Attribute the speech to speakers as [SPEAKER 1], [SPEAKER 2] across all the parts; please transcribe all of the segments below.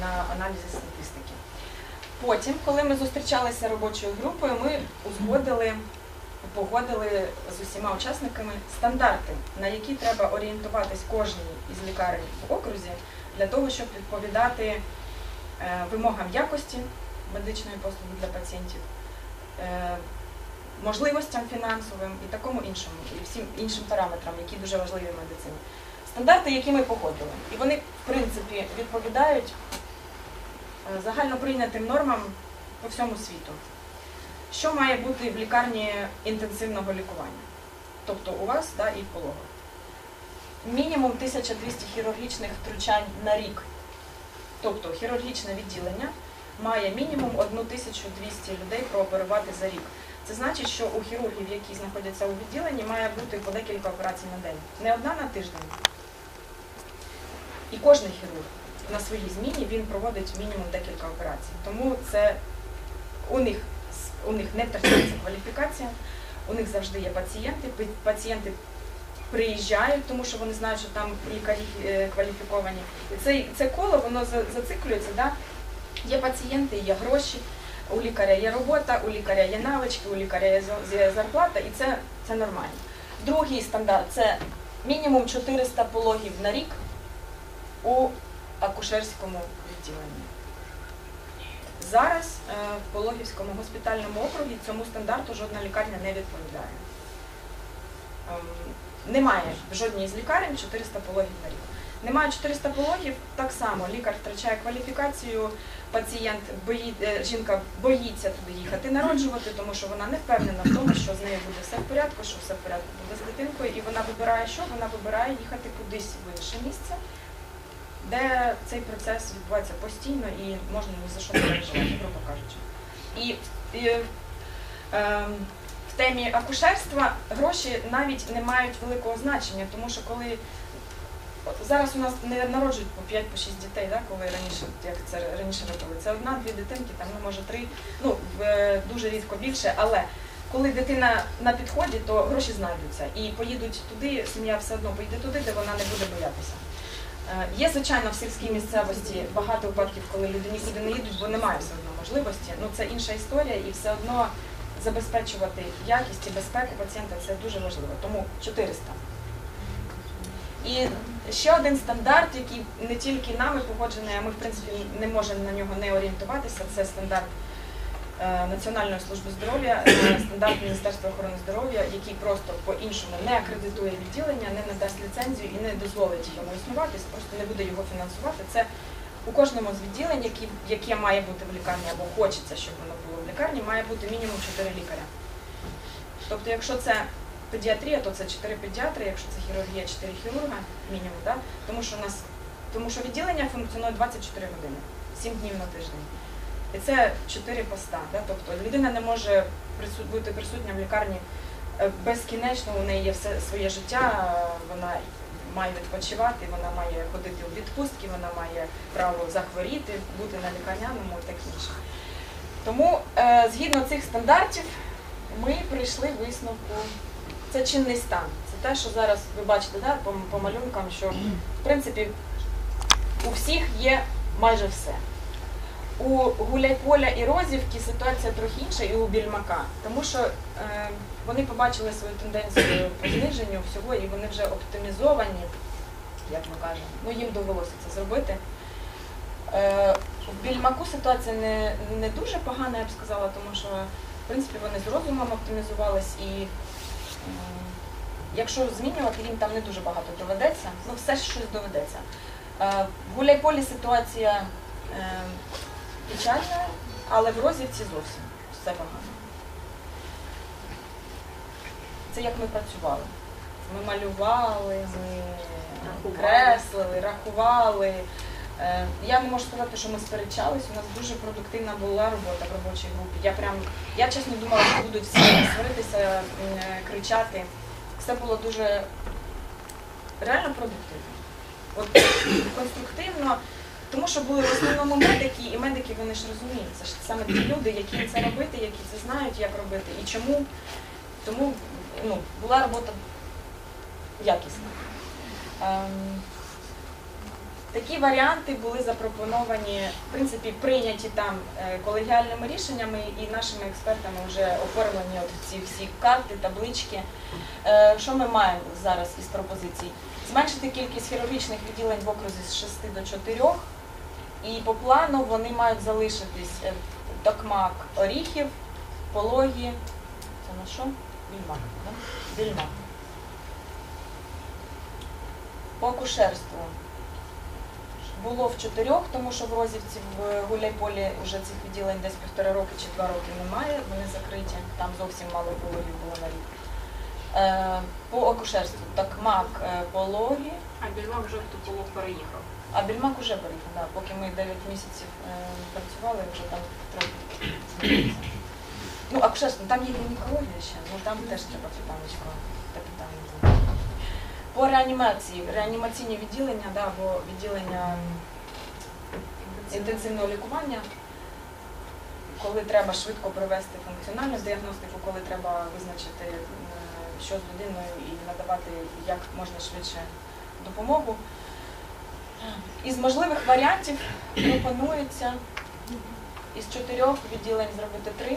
[SPEAKER 1] на аналізі статистики. Потім, коли ми зустрічалися робочою групою, ми узгодили, погодили з усіма учасниками стандарти, на які треба орієнтуватись кожній із лікарень в окрузі для того, щоб відповідати е, вимогам якості медичної послуги для пацієнтів, е, можливостям фінансовим і такому іншому, і всім іншим параметрам, які дуже важливі в медицині. Стандарти, які ми погодили, і вони, в принципі, відповідають загальноприйнятим нормам по всьому світу. Що має бути в лікарні інтенсивного лікування? Тобто у вас да, і в пологах. Мінімум 1200 хірургічних втручань на рік. Тобто хірургічне відділення має мінімум 1200 людей прооперувати за рік. Це значить, що у хірургів, які знаходяться у відділенні, має бути по декілька операцій на день. Не одна на тиждень. І кожен хірург на своїй зміні він проводить мінімум декілька операцій. Тому це у них, у них не втрачається кваліфікація, у них завжди є пацієнти. Пацієнти приїжджають, тому що вони знають, що там лікарі е, кваліфіковані. І це, це коло воно за- зациклюється. Да? Є пацієнти, є гроші, у лікаря є робота, у лікаря є навички, у лікаря є зарплата, і це, це нормально. Другий стандарт це мінімум 400 пологів на рік у акушерському відділенні. Зараз е, в Пологівському госпітальному округі цьому стандарту жодна лікарня не відповідає. Ем, Немає в жодній з лікарень 400 пологів на рік. Немає 400 пологів, так само лікар втрачає кваліфікацію, пацієнт бої, е, жінка боїться туди їхати народжувати, тому що вона не впевнена в тому, що з нею буде все в порядку, що все в порядку буде з дитинкою, і вона вибирає що? Вона вибирає їхати кудись в інше місце, де цей процес відбувається постійно і можна ні за що не переживати, грубо кажучи. І, і ем, в темі акушерства гроші навіть не мають великого значення, тому що коли зараз у нас не народжують по 5 по 6 дітей, да, коли раніше, як це раніше робили, це одна-дві дитинки, там ну може три, ну дуже рідко більше, але коли дитина на підході, то гроші знайдуться і поїдуть туди, сім'я все одно поїде туди, де вона не буде боятися. Е, Є, звичайно, в сільській місцевості багато випадків, коли люди нікуди не їдуть, бо немає все одно можливості. Ну це інша історія, і все одно забезпечувати якість і безпеку пацієнта це дуже важливо. Тому 400. І ще один стандарт, який не тільки нами погоджений, а ми в принципі не можемо на нього не орієнтуватися. Це стандарт Національної служби здоров'я, е, стандарт Міністерства охорони здоров'я, який просто по-іншому не акредитує відділення, не надасть ліцензію і не дозволить йому існувати, просто не буде його фінансувати. Це у кожному з відділень, які, яке має бути в лікарні або хочеться, щоб воно було в лікарні, має бути мінімум 4 лікаря. Тобто, якщо це педіатрія, то це 4 педіатри, якщо це хірургія, 4 хірурга, мінімум, да? тому що у нас тому що відділення функціонує 24 години, 7 днів на тиждень. І це 4 поста. Да? Тобто людина не може бути присутня в лікарні е, безкінечно, у неї є все своє життя, вона має відпочивати, вона має ходити у відпустки, вона має право захворіти, бути на лікарняному і так інше. Тому е, згідно цих стандартів ми прийшли висновку. Це чинний стан. Це те, що зараз ви бачите да, по, по малюнкам, що в принципі у всіх є майже все. У Гуляйполя і Розівки ситуація трохи інша, і у Більмака, тому що е, вони побачили свою тенденцію по зниженню всього, і вони вже оптимізовані, як ми кажемо. Ну їм довелося це зробити. Е, в Більмаку ситуація не, не дуже погана, я б сказала, тому що в принципі вони з розумом оптимізувались і м, якщо змінювати їм там не дуже багато доведеться, ну все ж щось доведеться. Е, В Гуляйполі ситуація е, печальна, але в Розівці зовсім все погано. Це як ми працювали. Ми малювали, ми креслили, рахували. Е, Я не можу сказати, що ми сперечались. У нас дуже продуктивна була робота в робочій групі. Я прям, я чесно думала, що будуть всі сваритися, е, кричати. Все було дуже реально продуктивно. От конструктивно, тому що були в основному медики, і медики вони ж розуміють. Це саме ті люди, які це робити, які це знають, як робити і чому. Тому ну, була робота якісна. Ем, Такі варіанти були запропоновані, в принципі, прийняті там е, колегіальними рішеннями і нашими експертами вже оформлені от ці всі карти, таблички. Е, Що ми маємо зараз із пропозицій? Зменшити кількість хірургічних відділень в окрузі з 6 до 4, і по плану вони мають залишитись е, Токмак, Оріхів, Пологі. Це на що? Вільмак, да? Вільмак. По акушерству було в чотирьох, тому що в Розівці в Гуляйполі вже цих відділень десь півтора роки чи два роки немає, вони закриті, там зовсім мало пологів було на рік. Е, По акушерству Токмак, е, пологі,
[SPEAKER 2] А Більмак вже хто полог переїхав.
[SPEAKER 1] А Більмак уже переїхав, да, поки ми 9 місяців е, працювали, вже там трохи змінилося. Ну, акушерство, там є гінекологія ще, ну там теж треба питанечко, те питання. По реанімації, реанімаційні відділення, да, або відділення інтенсивного лікування, коли треба швидко провести функціональну діагностику, коли треба визначити, що з людиною і надавати як можна швидше допомогу. Із можливих варіантів пропонується із чотирьох відділень зробити три.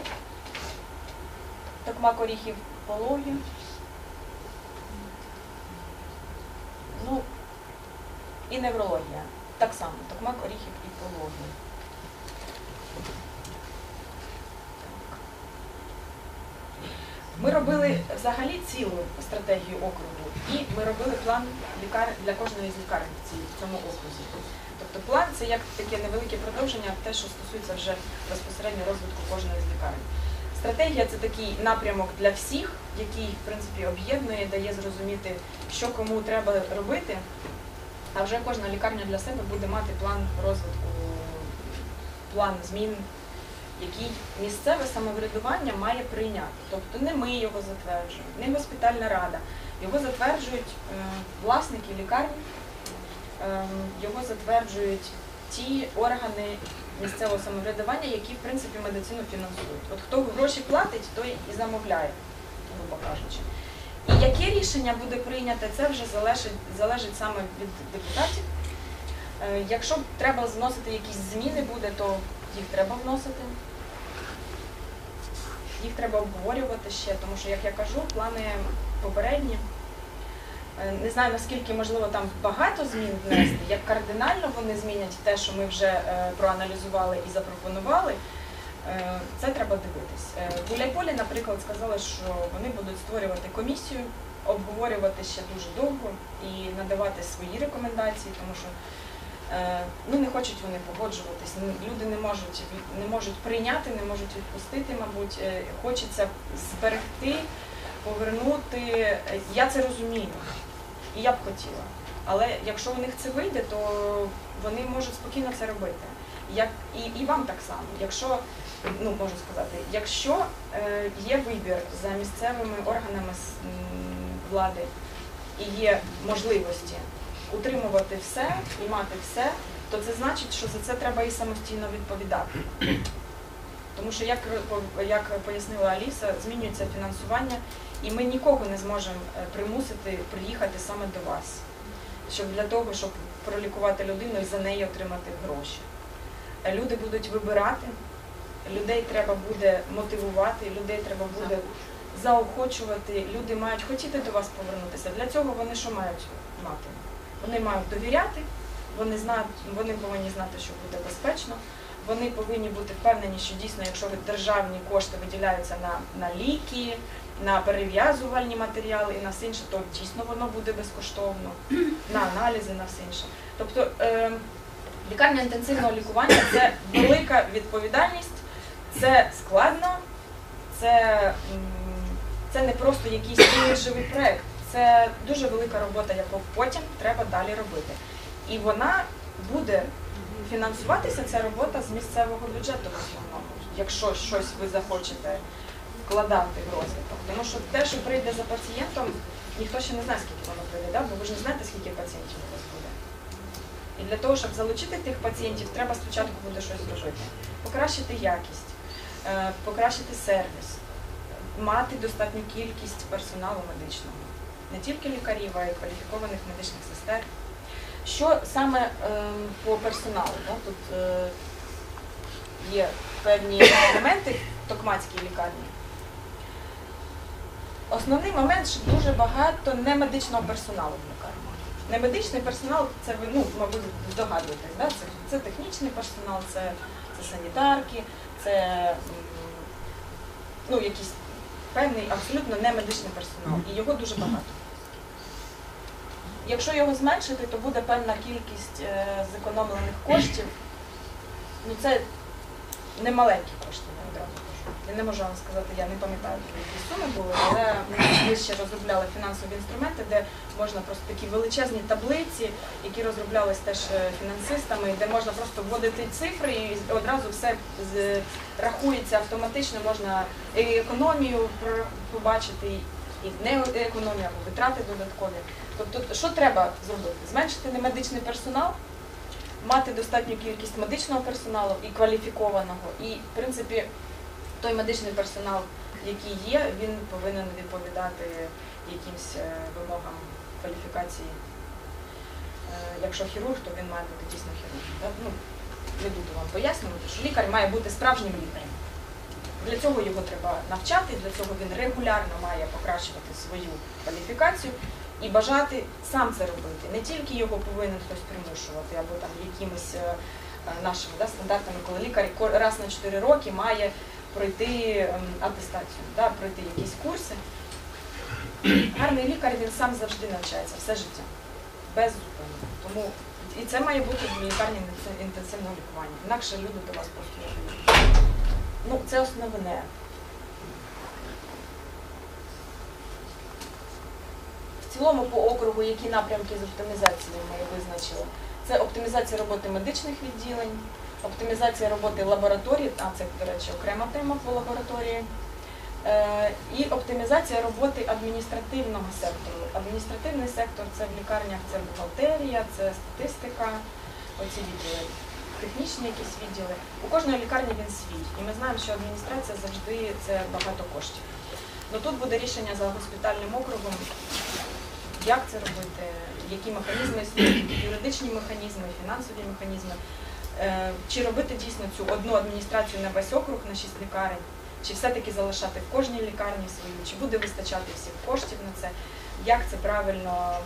[SPEAKER 1] Токмак оріхів пологів. Ну, і неврологія. Так само, токмак оріхів і пологів. Ми робили взагалі цілу стратегію округу, і ми робили план для кожної з лікарень в цьому окрузі. Тобто план це як таке невелике продовження, те, що стосується вже безпосередньо розвитку кожної з лікарень. Стратегія це такий напрямок для всіх, який в принципі об'єднує, дає зрозуміти, що кому треба робити. А вже кожна лікарня для себе буде мати план розвитку, план змін, який місцеве самоврядування має прийняти. Тобто не ми його затверджуємо, не госпітальна рада. Його затверджують е, власники лікарні, е, його затверджують ті органи місцевого самоврядування, які в принципі медицину фінансують. От хто гроші платить, той і замовляє, грубо кажучи. І яке рішення буде прийняте, це вже залежить, залежить саме від депутатів. Е, Якщо треба вносити якісь зміни буде, то їх треба вносити. Їх треба обговорювати ще, тому що, як я кажу, плани попередні. Е, Не знаю, наскільки можливо там багато змін внести, як кардинально вони змінять те, що ми вже е, проаналізували і запропонували. Е, Це треба дивитись. В Гуляйполі, наприклад, сказали, що вони будуть створювати комісію, обговорювати ще дуже довго і надавати свої рекомендації, тому що ну, не хочуть вони погоджуватись. Люди не можуть не можуть прийняти, не можуть відпустити, мабуть. Е, Хочеться зберегти, повернути. Е, Я це розумію. І я б хотіла. Але якщо у них це вийде, то вони можуть спокійно це робити. Як і, і вам так само. Якщо ну можу сказати, якщо е, є вибір за місцевими органами влади і є можливості утримувати все і мати все, то це значить, що за це треба і самостійно відповідати. Тому що, як, як пояснила Аліса, змінюється фінансування, і ми нікого не зможемо е, примусити приїхати саме до вас, щоб для того, щоб пролікувати людину і за неї отримати гроші. Люди будуть вибирати, людей треба буде мотивувати, людей треба буде заохочувати, люди мають хотіти до вас повернутися. Для цього вони що мають мати? Вони мають довіряти, вони знають, вони повинні знати, що буде безпечно. Вони повинні бути впевнені, що дійсно, якщо державні кошти виділяються на, на ліки, на перев'язувальні матеріали і на все інше, то дійсно воно буде безкоштовно, на аналізи, на все інше. Тобто е, лікарня інтенсивного лікування це велика відповідальність, це складно, це, це не просто якийсь іміджевий проект, це дуже велика робота, яку потім треба далі робити. І вона буде фінансуватися ця робота з місцевого бюджету в основному, якщо щось ви захочете вкладати в розвиток. Тому що те, що прийде за пацієнтом, ніхто ще не знає, скільки воно прийде, да? бо ви ж не знаєте, скільки пацієнтів у вас буде. І для того, щоб залучити тих пацієнтів, треба спочатку буде щось зробити. Покращити якість, е, покращити сервіс, мати достатню кількість персоналу медичного, не тільки лікарів, а й кваліфікованих медичних сестер. Що саме ем, по персоналу? Да? Тут е, є певні моменти в Токмацькій лікарні. Основний момент, що дуже багато немедичного персоналу в лікарні. Немедичний персонал, це ви, ну, мабуть, здогадуєтесь, да? це, це технічний персонал, це, це санітарки, це ну, якийсь певний абсолютно немедичний персонал. І його дуже багато. Якщо його зменшити, то буде певна кількість е, зекономлених коштів. Ну це не маленькі кошти, я одразу кажу. Я не можу вам сказати, я не пам'ятаю, які суми були, але ми ще розробляли фінансові інструменти, де можна просто такі величезні таблиці, які розроблялись теж е, фінансистами, де можна просто вводити цифри і одразу все рахується автоматично, можна і економію побачити, і не економію, або витрати додаткові. Тобто, що треба зробити? Зменшити немедичний персонал, мати достатню кількість медичного персоналу і кваліфікованого. І, в принципі, той медичний персонал, який є, він повинен відповідати якимсь е, вимогам кваліфікації. Е, Якщо хірург, то він має бути дійсно хірургом. да? Ну, не буду вам пояснювати, що лікар має бути справжнім лікарем. Для цього його треба навчати, для цього він регулярно має покращувати свою кваліфікацію і бажати сам це робити. Не тільки його повинен хтось примушувати або там якимись е, е, нашими да, стандартами, коли лікар раз на 4 роки має пройти ем, атестацію, да, пройти якісь курси. Гарний лікар він сам завжди навчається все життя, без зупину. Тому і це має бути в лікарні інтенсивного лікування. Інакше люди до вас просто не. Ну, це основне. В по округу, які напрямки з оптимізації ми визначили? Це оптимізація роботи медичних відділень, оптимізація роботи лабораторій, а це, до речі, окрема тема по лабораторії. Е, І оптимізація роботи адміністративного сектору. Адміністративний сектор це в лікарнях це бухгалтерія, це статистика, оці відділи, технічні якісь відділи. У кожної лікарні він свій. І ми знаємо, що адміністрація завжди це багато коштів. Ну тут буде рішення за госпітальним округом, як це робити, які механізми існують, юридичні механізми, фінансові механізми. Е, Чи робити дійсно цю одну адміністрацію на весь округ на шість лікарень, чи все-таки залишати в кожній лікарні свою, чи буде вистачати всіх коштів на це, як це правильно,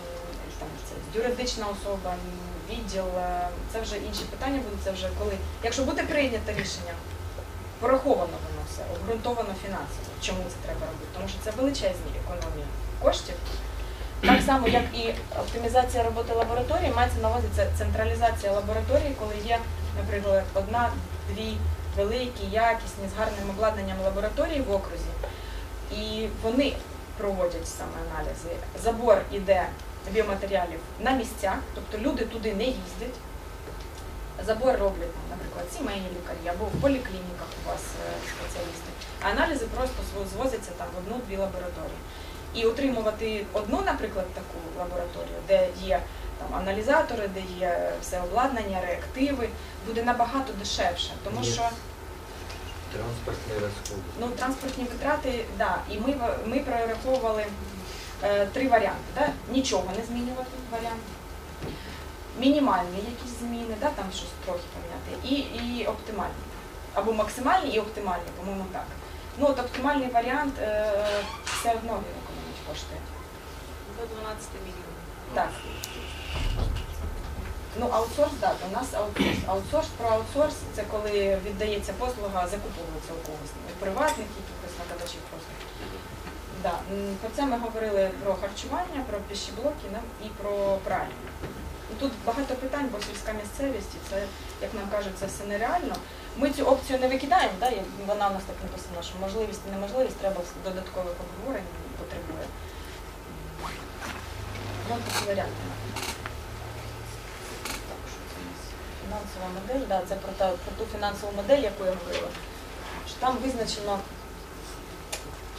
[SPEAKER 1] там, це юридична особа, відділ, е, це вже інші питання будуть, це вже коли, якщо буде прийнято рішення, пораховано воно все, обґрунтовано фінансово, чому це треба робити, тому що це величезні економії коштів. Так само, як і оптимізація роботи лабораторії, мається на увазі це централізація лабораторії, коли є, наприклад, одна, дві великі, якісні, з гарним обладнанням лабораторії в окрузі, і вони проводять саме аналізи. Забор іде біоматеріалів на місцях, тобто люди туди не їздять. Забор роблять, наприклад, сімейні лікарі або в поліклініках у вас е, спеціалісти. А аналізи просто зво- звозяться там в одну-дві лабораторії. І отримувати одну, наприклад, таку лабораторію, де є там аналізатори, де є все обладнання, реактиви, буде набагато дешевше, тому що
[SPEAKER 3] Транспортные расходы.
[SPEAKER 1] ну, транспортні витрати, да, і ми, ми прораховували е, три варіанти. Да? Нічого не змінювати варіант, мінімальні якісь зміни, да, там щось трохи поміняти, і, і оптимальні. Або максимальні і оптимальні, по-моєму, так. Ну, от оптимальний варіант е, все одно кошти.
[SPEAKER 2] До 12 мільйонів.
[SPEAKER 1] Так. Ну, аутсорс, так, у нас аутсорс. Аутсорс про аутсорс це коли віддається послуга, закуповується у когось, у приватних якихось надавачів послуг. Да. Про це ми говорили про харчування, про пищеблоки нам і про пральню. Ну, Тут багато питань, бо сільська місцевість, і це, як нам кажуть, це все нереально. Ми цю опцію не викидаємо, да? вона у нас так написана, що можливість і неможливість треба додаткових обговорень потребує. Ну, такі варіанти. Фінансова модель, да, це про, та, про ту фінансову модель, яку я говорила. Що там визначено,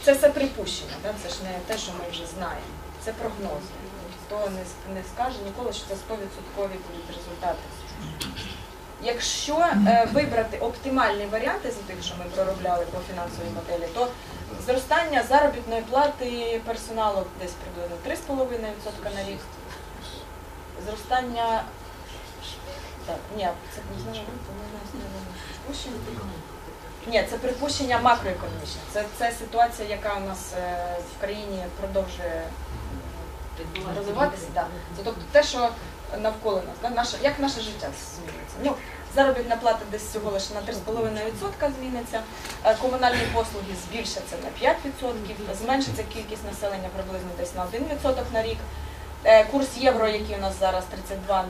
[SPEAKER 1] це все припущення, да? це ж не те, що ми вже знаємо. Це прогнози. Ніхто не, не скаже ніколи, що це 100% будуть результати. Якщо е, вибрати оптимальні варіанти з тих, що ми проробляли по фінансовій моделі, то зростання заробітної плати персоналу десь приблизно 3,5% на рік. зростання. Так, ні, це не знаю. Ні, це припущення макроекономічне. Це, це ситуація, яка у нас е, в країні продовжує розвиватися. Да. Це тобто те, що навколо нас, да, наше, як наше життя змінюється. Ну, заробітна плата десь всього лише на 3,5% зміниться, е, комунальні послуги збільшаться на 5%, зменшиться кількість населення приблизно десь на 1% на рік. Е, Курс євро, який у нас зараз 32, м,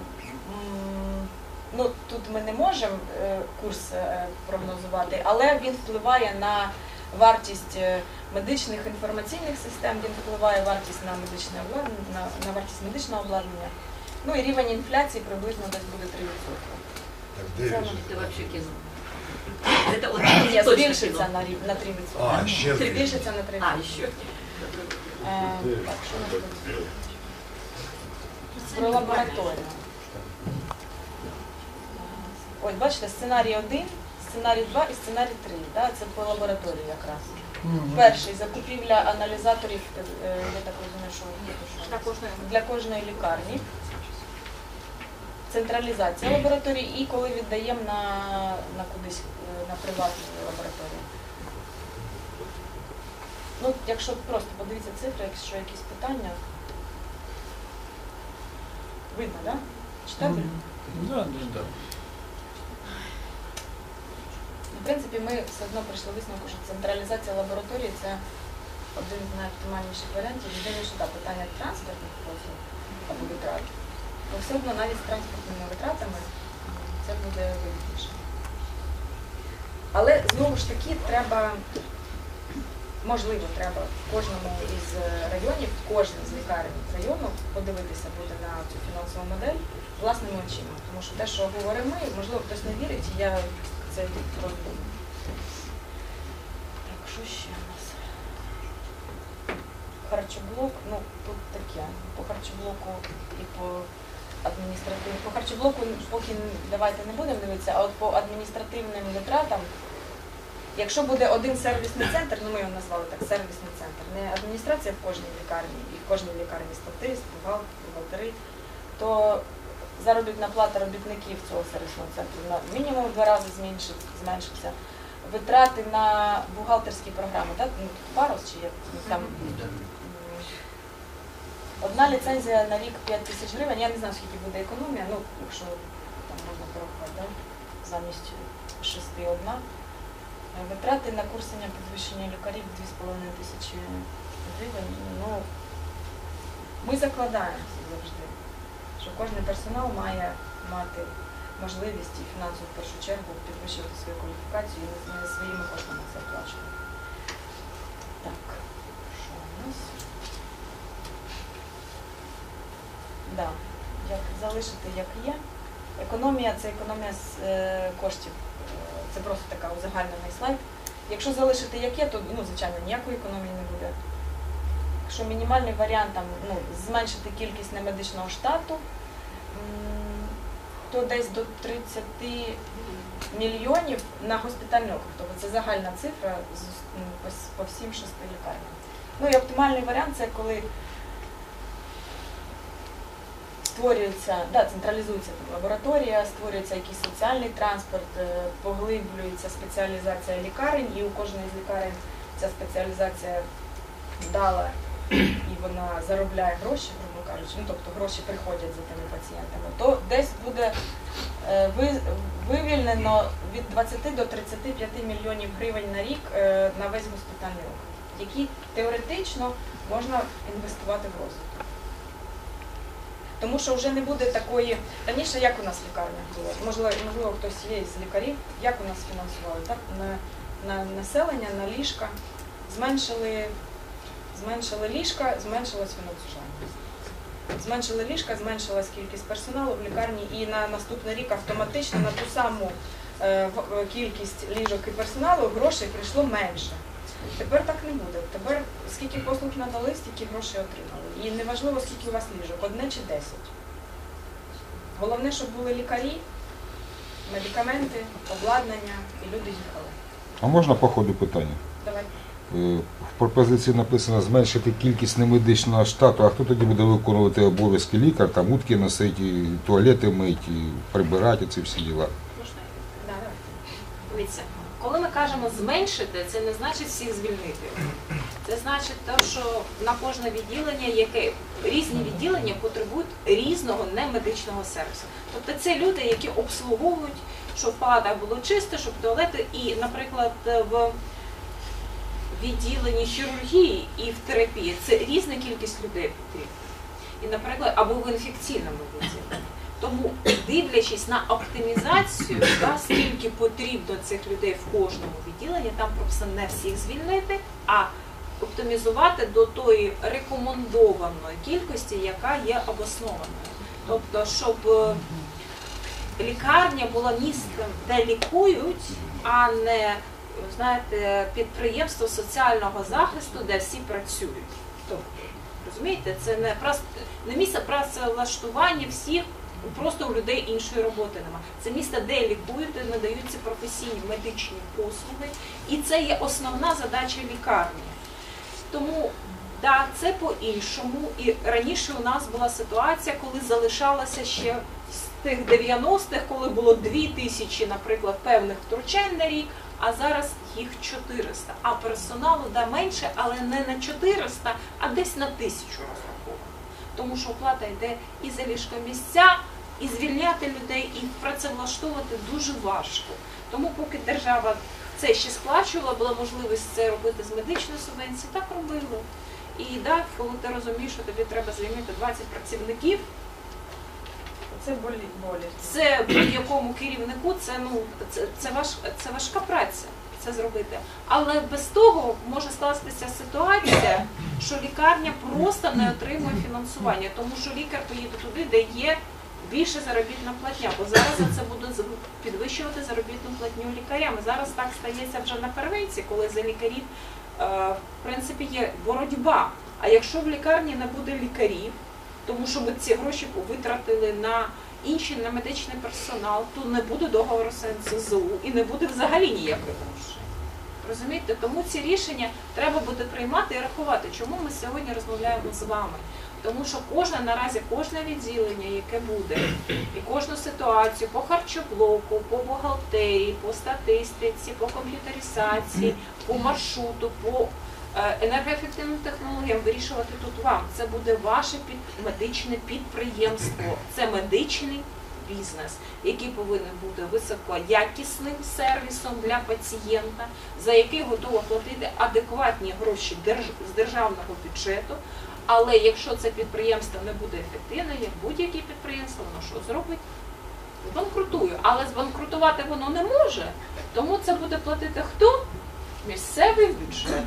[SPEAKER 1] ну тут ми не можемо е, курс прогнозувати, але він впливає на вартість медичних інформаційних систем, він впливає вартість на медичне обладнання, на, на вартість медичного обладнання. Ну і рівень інфляції приблизно десь буде 3%.
[SPEAKER 4] Так, де
[SPEAKER 1] Це
[SPEAKER 2] вообще кино. Это вот
[SPEAKER 1] Ні, збільшиться на, рів- на 3%.
[SPEAKER 4] А, ще збільшиться.
[SPEAKER 1] збільшиться на 3%.
[SPEAKER 2] А, еще.
[SPEAKER 1] Е, так, що у тут? Про лабораторію. Ось, бачите, сценарій 1, сценарій 2 і сценарій 3. Да? Це по лабораторії якраз. Перший закупівля аналізаторів, е, е, я так розумію, що
[SPEAKER 2] Для кожної.
[SPEAKER 1] для кожної лікарні. Централізація лабораторій і коли віддаємо на, на кудись е, на приватну лабораторію. Ну, якщо просто подивіться цифри, якщо якісь питання. Видно, так? Да? Читабельно?
[SPEAKER 5] Да, да, да.
[SPEAKER 1] В принципі, ми все одно прийшли висновку, що централізація лабораторії це один з найоптимальніших варіантів. Єдине, що так, питання транспортних послуг або витрат. Все одно навіть з транспортними витратами це буде вигідніше. Але знову ж таки треба, можливо, треба в кожному із е, районів, кожній з лікарень району подивитися буде на цю фінансову модель власними очима. Тому що те, що говоримо ми, можливо, хтось не вірить, і я це роздумую. Так, що ще у нас? Харчоблок, ну тут таке. По харчоблоку і по адміністративним. По харчоблоку поки давайте не будемо дивитися, а от по адміністративним витратам, якщо буде один сервісний центр, ну ми його назвали так, сервісний центр, не адміністрація в кожній лікарні, і в кожній лікарні статист, бухгалтер, бухгалтери, то заробітна плата робітників цього сервісного центру на мінімум в два рази зменшить, зменшиться. Витрати на бухгалтерські програми, так? Ну, парус чи як ну, там. Одна ліцензія на рік 5 тисяч гривень. Я не знаю, скільки буде економія, ну, якщо там можна порахувати, да? замість 6 одна. Е, Витрати на курсення підвищення лікарів 2,5 тисячі гривень. Ну, ми закладаємо це завжди що кожен персонал має мати можливість і фінансово в першу чергу підвищувати свою кваліфікацію і своїми коштами це оплачувати. Так, що у нас? Да. Як залишити як є. Економія це економія з е, коштів. Е, Це просто така узагальнений слайд. Якщо залишити як є, то ну, звичайно ніякої економії не буде. Якщо мінімальний варіант там, ну, зменшити кількість немедичного штату, то десь до 30 мільйонів на госпітальний округ. Тобто це загальна цифра по, по всім шести лікарням. Ну і оптимальний варіант це коли створюється, да, централізується лабораторія, створюється якийсь соціальний транспорт, е, поглиблюється спеціалізація лікарень, і у кожної з лікарень ця спеціалізація вдала і вона заробляє гроші, грубо кажучи, ну тобто гроші приходять за тими пацієнтами, то десь буде е, вивільнено від 20 до 35 мільйонів гривень на рік е, на весь госпітальний округ, які теоретично можна інвестувати в розвиток. Тому що вже не буде такої. Раніше як у нас в лікарнях було? Можливо, можливо, хтось є із лікарів, як у нас фінансували? Так? На, на населення, на ліжка. Зменшили, зменшили ліжка, зменшилось фінансування. Зменшили ліжка, зменшилась кількість персоналу в лікарні, і на наступний рік автоматично на ту саму е, кількість ліжок і персоналу грошей прийшло менше. Тепер так не буде. Тепер скільки послуг надали, стільки грошей отримали. І неважливо, скільки у вас ліжок, одне чи десять. Головне, щоб були лікарі, медикаменти, обладнання, і люди їхали.
[SPEAKER 5] А можна по ходу питання?
[SPEAKER 1] Давай.
[SPEAKER 5] Е, В пропозиції написано зменшити кількість немедичного штату, а хто тоді буде виконувати обов'язки лікар, там утки носити, і туалети мити, і прибирати ці всі діла.
[SPEAKER 2] Можна?
[SPEAKER 1] Да, да.
[SPEAKER 2] Дивіться, коли ми кажемо зменшити, це не значить всіх звільнити. Це значить те, що на кожне відділення, яке різні відділення потребують різного немедичного сервісу. Тобто це люди, які обслуговують, щоб палатах було чисто, щоб туалети, і, наприклад, в відділенні хірургії і в терапії це різна кількість людей потрібна. І, наприклад, або в інфекційному відділенні. Тому, дивлячись на оптимізацію, да, скільки потрібно цих людей в кожному відділенні, там прописано не всіх звільнити, а оптимізувати до тої рекомендованої кількості, яка є обоснованою. Тобто, щоб е, лікарня була місцем, де лікують, а не знаєте, підприємство соціального захисту, де всі працюють. Тобто, розумієте, це не просто не місце працевлаштування всіх. Просто у людей іншої роботи нема. Це місце, де лікують, де надаються професійні медичні послуги, і це є основна задача лікарні. Тому да, це по-іншому. І раніше у нас була ситуація, коли залишалося ще з тих 90-х, коли було 2 тисячі, наприклад, певних втручань на рік, а зараз їх 400. А персоналу да менше, але не на 400, а десь на тисячу розраховано. Тому що оплата йде і за ліжкомісця, і звільняти людей, і працевлаштовувати дуже важко. Тому поки держава це ще сплачувала, була можливість це робити з медичної субвенції, так робили. І так, коли ти розумієш, що тобі треба звільнити 20 працівників,
[SPEAKER 1] Це болі,
[SPEAKER 2] це будь-якому керівнику це ну це, це, важ, це важка праця це зробити. Але без того може скластися ситуація, що лікарня просто не отримує фінансування, тому що лікар поїде туди, де є більше заробітна платня, бо зараз це будуть підвищувати заробітну платню лікарям. Зараз так стається вже на первинці, коли за лікарів е, в принципі є боротьба. А якщо в лікарні не буде лікарів, тому що ми ці гроші витратили на інший на медичний персонал, то не буде договору з НСЗУ і не буде взагалі ніяких грошей. Розумієте? Тому ці рішення треба буде приймати і рахувати. Чому ми сьогодні розмовляємо з вами? Тому що кожне наразі кожне відділення, яке буде, і кожну ситуацію по харчоблоку, по бухгалтерії, по статистиці, по комп'ютеризації, по маршруту, по е, енергоефективним технологіям вирішувати тут вам. Це буде ваше медичне підприємство. Це медичний бізнес, який повинен бути високоякісним сервісом для пацієнта, за який готова платити адекватні гроші з державного бюджету. Але якщо це підприємство не буде ефективне, як будь-яке підприємство, воно що зробить? Збанкрутує. Але збанкрутувати воно не може. Тому це буде платити хто? Місцевий бюджет.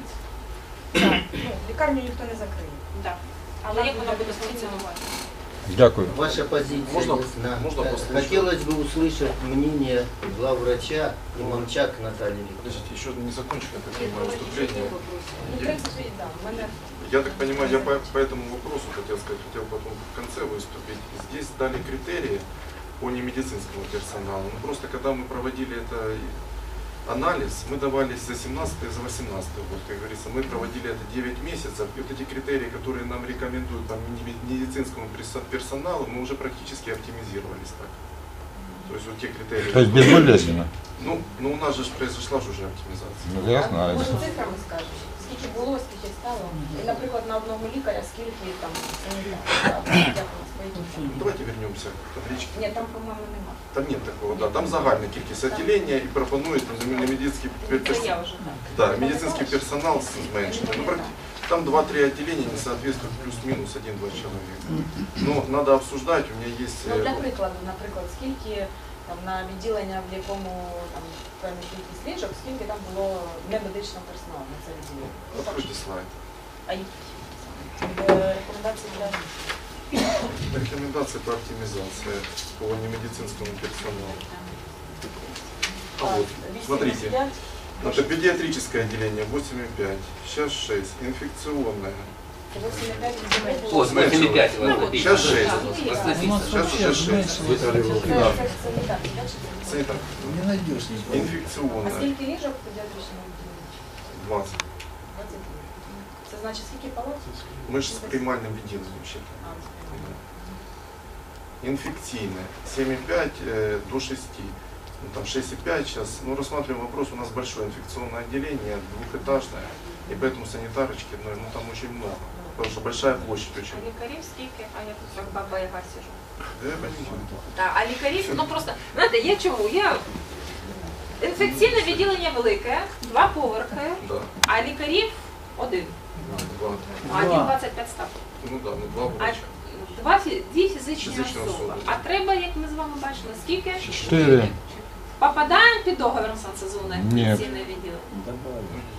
[SPEAKER 1] Так, ну, лікарню ніхто не закриє.
[SPEAKER 2] Так. Але як воно буде функціонувати?
[SPEAKER 5] Дякую.
[SPEAKER 3] Ваша позиция
[SPEAKER 6] Можно-
[SPEAKER 3] ясна.
[SPEAKER 6] можно послушать?
[SPEAKER 3] Хотелось бы услышать мнение главврача Имамчак Натальи Викторовны.
[SPEAKER 6] Подождите, еще не закончили, я так понимаю, выступление.
[SPEAKER 1] Ну, да, мене
[SPEAKER 6] Я так понимаю, я по, по этому вопросу хотел сказать, хотел потом в конце выступить. Здесь дали критерии по немедицинскому персоналу. Ну, просто когда мы проводили это анализ, мы давали за 17 и за 18 год, как говорится, мы проводили это 9 месяцев, и вот эти критерии, которые нам рекомендуют по меди- медицинскому персоналу, мы уже практически оптимизировались так. То есть вот те критерии.
[SPEAKER 5] Тобто безболезненно.
[SPEAKER 6] Ну, ну у нас же произошла же уже оптимизация.
[SPEAKER 5] Ну, я знаю.
[SPEAKER 1] може цифрами скажеш, скільки було, скільки стало. І, наприклад, на одного лікаря скільки там санітарів. Як у нас поїдуть?
[SPEAKER 6] Давайте вернемся к табличке.
[SPEAKER 1] Ні, там, по-моєму, нема.
[SPEAKER 6] Там нет такого, да. Там загальна кількість відділення і пропонують на медицинський
[SPEAKER 2] Це я
[SPEAKER 6] персонал.
[SPEAKER 2] вже так.
[SPEAKER 6] Да, медицинский персонал зменшений. Ну, практи- там 2-3 отделения не соответствуют плюс-минус 1-2 человека. Но надо обсуждать, у меня есть...
[SPEAKER 1] Ну,
[SPEAKER 6] э,
[SPEAKER 1] для прикладу, наприклад, скільки там на відділення, в якому там певна кількість ліжок, скільки там було немедичного персоналу на це відділення? Ну, так,
[SPEAKER 6] Откройте слайд.
[SPEAKER 1] А які? Е, Рекомендації для
[SPEAKER 6] Рекомендации по оптимизации по немедицинскому персоналу. А вот, смотрите.
[SPEAKER 1] 85,
[SPEAKER 6] Это педиатрическое отделение 8,5, сейчас 6, инфекционное.
[SPEAKER 1] 85, 85.
[SPEAKER 7] Вот, 85 у вас
[SPEAKER 2] Ну, вот,
[SPEAKER 7] написано.
[SPEAKER 6] Сейчас 6,
[SPEAKER 2] Так,
[SPEAKER 7] У вас
[SPEAKER 2] так.
[SPEAKER 7] написано.
[SPEAKER 6] сейчас уже 6.
[SPEAKER 1] Це
[SPEAKER 6] Да.
[SPEAKER 1] санітарні, так, чи це?
[SPEAKER 6] Санитар.
[SPEAKER 4] Не найдешь никого.
[SPEAKER 1] А
[SPEAKER 6] Инфекционное
[SPEAKER 1] скільки ліжок в педіатричному відділенні?
[SPEAKER 6] 20.
[SPEAKER 1] Це значить скільки палат?
[SPEAKER 6] Мы же с примальным ведением вообще-то. Инфекционное 7,5 э, до 6. Ну, там 6,5 сейчас. Ну, рассматриваем вопрос. У нас большое инфекционное отделение, двухэтажное. И поэтому санитарочки, ну, ну, там очень много. Потому что большая площадь очень.
[SPEAKER 2] А лікарів скільки? А я тут як баба яга сижу.
[SPEAKER 6] Да, я понимаю.
[SPEAKER 2] Так, а лікарів, ну просто, знаєте, я чому? Я інфекційне відділення велике, два поверхи,
[SPEAKER 6] Да.
[SPEAKER 2] а лікарів один.
[SPEAKER 6] Два.
[SPEAKER 2] А один 25 став.
[SPEAKER 6] Ну да, ну два
[SPEAKER 2] А
[SPEAKER 6] врача.
[SPEAKER 2] два фі- дві фізичні
[SPEAKER 6] Фізичні
[SPEAKER 2] особи.
[SPEAKER 6] особи.
[SPEAKER 2] А треба, як ми з вами бачили, скільки?
[SPEAKER 5] Чотири.
[SPEAKER 2] Попадаємо під договір сансезонне
[SPEAKER 5] Ні.
[SPEAKER 2] інфекційне відділення.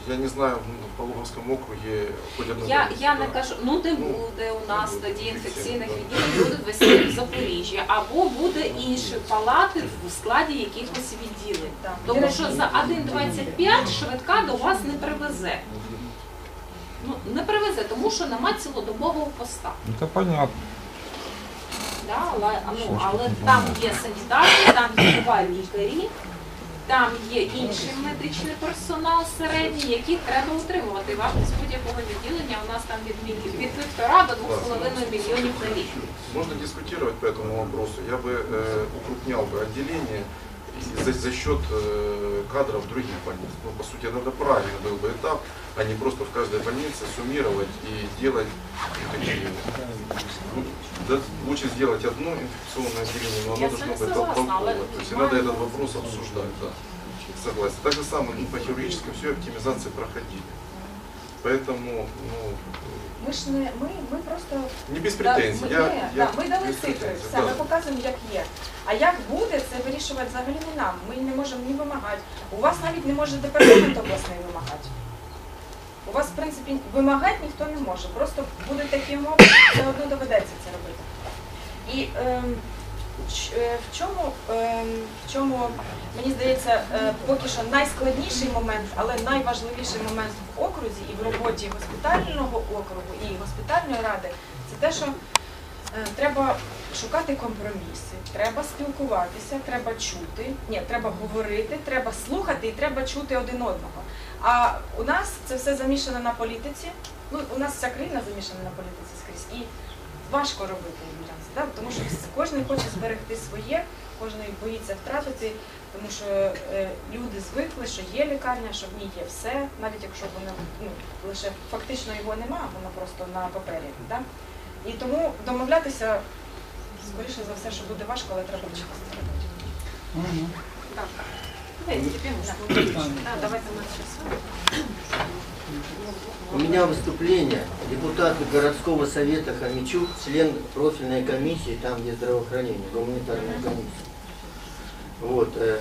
[SPEAKER 6] Я не знаю, ну, в Пологовском округе хоть одно.
[SPEAKER 2] Я, я не кажу, ну не
[SPEAKER 6] Ну,
[SPEAKER 2] буде у нас тоді інфекційних відділень, будуть вести в Запоріжжі, або буде інші палати в складі якихось відділень. Тому що за 1,25 швидка до вас не привезе. Ну, не привезе, тому що нема цілодобового поста.
[SPEAKER 5] Ну, це понятно
[SPEAKER 2] Да? Але, ну, але там є санітарки, там є два лікарі, там є інший медичний персонал середній, яких треба утримувати. Вартість будь-якого відділення у нас там від, мілі- від півтора до двох з половиною мільйонів на рік.
[SPEAKER 6] Можно дискутировать по этому вопросу. Я бы э, укрупнял бы отделение и за, за счет э, кадров других больниц. Ну, по сути, это правильный был бы этап, а не просто в каждой больнице суммировать и делать такие... ну, да, лучше сделать одно инфекционное отделение, но оно
[SPEAKER 2] Я
[SPEAKER 6] должно быть толковое. То есть и надо этот вопрос обсуждать, да. Согласен. Так же самое ну, по хирургической все оптимизации проходили. Поэтому, ну,
[SPEAKER 1] Ми ж не ми, ми просто
[SPEAKER 6] не без
[SPEAKER 1] Да, ми,
[SPEAKER 6] я, я
[SPEAKER 1] да, ми дали
[SPEAKER 6] без
[SPEAKER 1] цифри, все,
[SPEAKER 6] да.
[SPEAKER 1] ми показуємо, як є. А як буде, це вирішувати взагалі не нам. Ми не можемо ні вимагати. У вас навіть не може департамент обласний вимагати. У вас, в принципі, вимагати ніхто не може. Просто будуть такі умови, все одно доведеться це робити. І ем, в чому, ем, в чому, мені здається, е, поки що найскладніший момент, але найважливіший момент в окрузі і в роботі госпітального округу і госпітальної ради, це те, що е, треба шукати компроміси, треба спілкуватися, треба чути, ні, треба говорити, треба слухати і треба чути один одного. А у нас це все замішано на політиці. Ну, у нас вся країна замішана на політиці скрізь. Важко робити імміграцію, да? тому що кожен хоче зберегти своє, кожен боїться втратити, тому що е, люди звикли, що є лікарня, що в ній є все, навіть якщо вона ну, лише фактично його нема, воно просто на папері. Да? І тому домовлятися, скоріше за все, що буде важко, але треба вчитися робити.
[SPEAKER 2] Так. Давайте, давайте ми зараз.
[SPEAKER 3] У меня выступление. Депутат городского совета Хомячук, член профильной комиссии, там где здравоохранение, гуманитарная комиссия. Вот. э,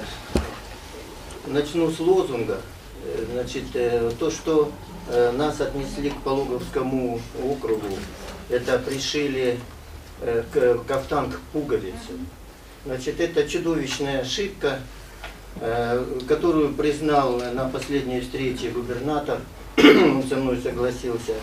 [SPEAKER 3] Начну с лозунга. Э, Значит, э, то, что нас отнесли к Пологовскому округу, это пришили к- кафтан к пуговице. Значит, это чудовищная ошибка, которую признал на последней встрече губернатор, он со мной согласился.